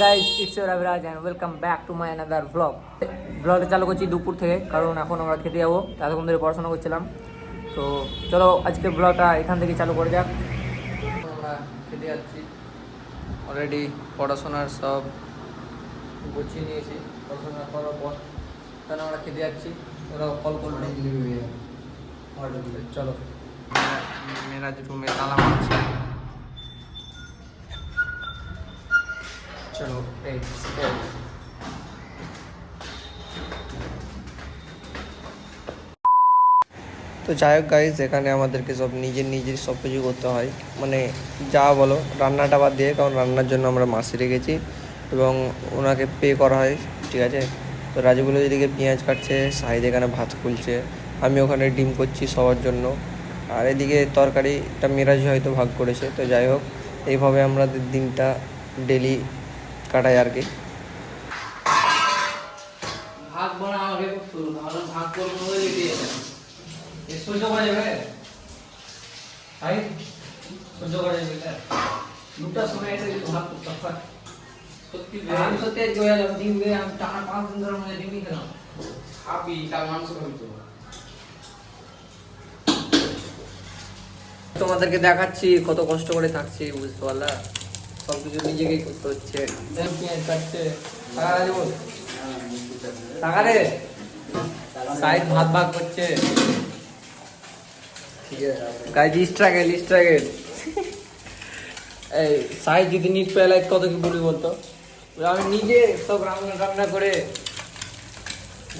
Guys it's your Abiraj and welcome back to my another blog ব্লগটা চালু করছি দুপুর থেকে কারণ এখন আমরা খেতে যাব এতক্ষণ ধরে পড়াশোনা করছিলাম। তো চলো আজকে ব্লগটা এখান থেকে চালু করে যাক। আমরা খেতে যাচ্ছি। অলরেডি পড়াশোনার সব গুছিয়ে নিয়েছি পড়াশোনা করার পর। কারণ আমরা খেতে যাচ্ছি ওরা কল করল। চলো। মেরাজ রুমে তালা মারছে। চলো এই এই। তো যাই হোক গাইজ এখানে আমাদেরকে সব নিজের নিজের সব কিছু করতে হয়। মানে যা বলো, রান্নাটা বাদ দিয়ে, কারণ রান্নার জন্য আমরা মাসি রেখেছি এবং ওনাকে পে করা হয়, ঠিক আছে? তো রাজুগুলো এদিকে পেঁয়াজ কাটছে, সাহিদ এখানে ভাত খুলছে, আমি ওখানে ডিম করছি সবার জন্য। আর এদিকে তরকারিটা মিরাজ হয়তো ভাগ করেছে, তো যাই হোক, এইভাবে আমাদের দিনটা ডেলি কাটাই আর কি। ভাগ বনা আমাকে করতো ভালো ভাগ করব বলে দিয়ে এ সহ্য করা যাবে? ভাই সহ্য করা যাবে এটা দুটা সময় এসে ভাগ করতে সত্যি আমি সত্যি আজকে ডিম দিয়ে আমি টানা পাঁচ দিন ধরে মধ্যে ডিমই খেলাম। খাবি কাল মাংস খাবি তো। তোমাদেরকে দেখাচ্ছি কত কষ্ট করে থাকছি বুঝতে পারলা? সব কিছু নিজেকেই করতে হচ্ছে। টাকা রে সাইড ভাত ভাগ করছে। গাইজ স্ট্রাগেল স্ট্রাগেল এই সাইড যদি নিট পেলাই কত কি বলি বলতো? আমি নিজে সব রান্না রান্না করে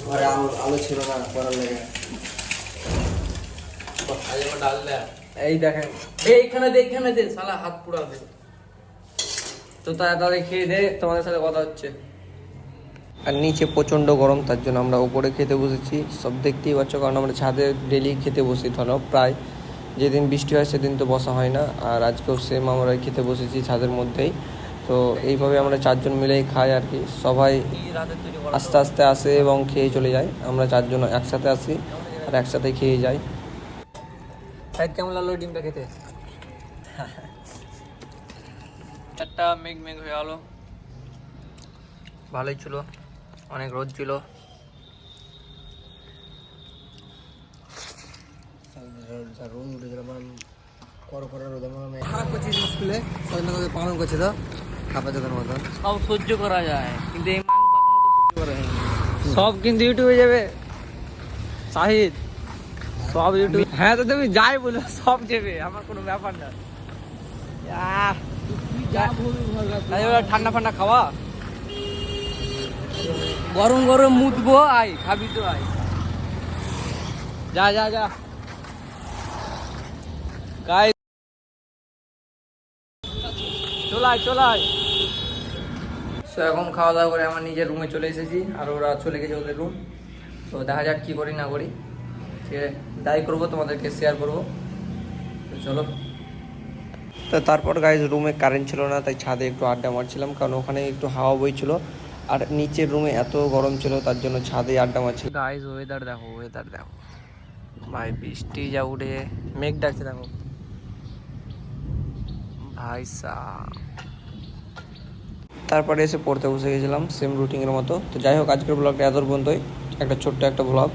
ঘরে আলো আলো ছিল না করার লেগে। এই দেখেন। এইখানে দে এইখানে দে শালা হাত পুড়াবে। তো তাড়াতাড়ি খেয়ে দে তোমাদের সাথে কথা হচ্ছে। আর নিচে প্রচণ্ড গরম তার জন্য আমরা উপরে খেতে বসেছি। সব দেখতেই পাচ্ছ কারণ আমরা ছাদে ডেলি খেতে বসি ধরো প্রায় যেদিন বৃষ্টি হয় সেদিন তো বসা হয় না। আর আজকেও সেম আমরা খেতে বসেছি ছাদের মধ্যেই। তো এইভাবে আমরা চারজন মিলেই খাই আর কি। সবাই আস্তে আস্তে আসে এবং খেয়ে চলে যায়। আমরা চারজন একসাথে আসি আর একসাথে খেয়ে যাই। সাইড কেমন লাগল ডিমটা খেতে? চারটা মেঘ মেঘ হয়ে গেলো ভালোই ছিল অনেক রোদ ছিল। পালন করছে তো? মতন। সব সহ্য করা যায় কিন্তু এই সব কিন্তু ইউটিউবে যাবে। সব ইউটিউব হ্যাঁ তো তুমি যাই বলো সব যাবে আমার কোনো ব্যাপার না। ঠান্ডা ফান্ডা খাওয়া? গরম গরম মুতবো আয়, খাবি তো, আয়। যা যা যা। গাই চলাই চলাই সো এখন খাওয়া দাওয়া করে আমার নিজের রুমে চলে এসেছি, আর ওরা চলে গেছে ওদের রুম তো দেখা যাক কী করি, না করি। ঠিক আছে যাই করব, তোমাদেরকে শেয়ার করব। তো চলো। তো তারপর গাইজ রুমে কারেন্ট ছিল না তাই ছাদে একটু আড্ডা মারছিলাম কারণ ওখানে একটু হাওয়া বইছিল। আর নিচের রুমে এত গরম ছিল তার জন্য ছাদে আড্ডা মারছিল গাইজ ওয়েদার দেখো ওয়েদার দেখো। ভাই বৃষ্টি যা উঠে মেঘ ডাকছে দেখো। ভাই তারপরে এসে পড়তে বসে গেছিলাম সেম রুটিনের মতো। তো যাই হোক আজকের ব্লগটা এত পর্যন্তই। একটা ছোট্ট একটা ব্লগ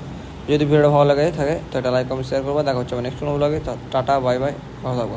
যদি ভিডিওটা ভালো লাগে থাকে তো একটা লাইক কমেন্ট শেয়ার করব। দেখা হচ্ছে নেক্সট কোনো ব্লগে টাটা বাই বাই ভালো থাকব।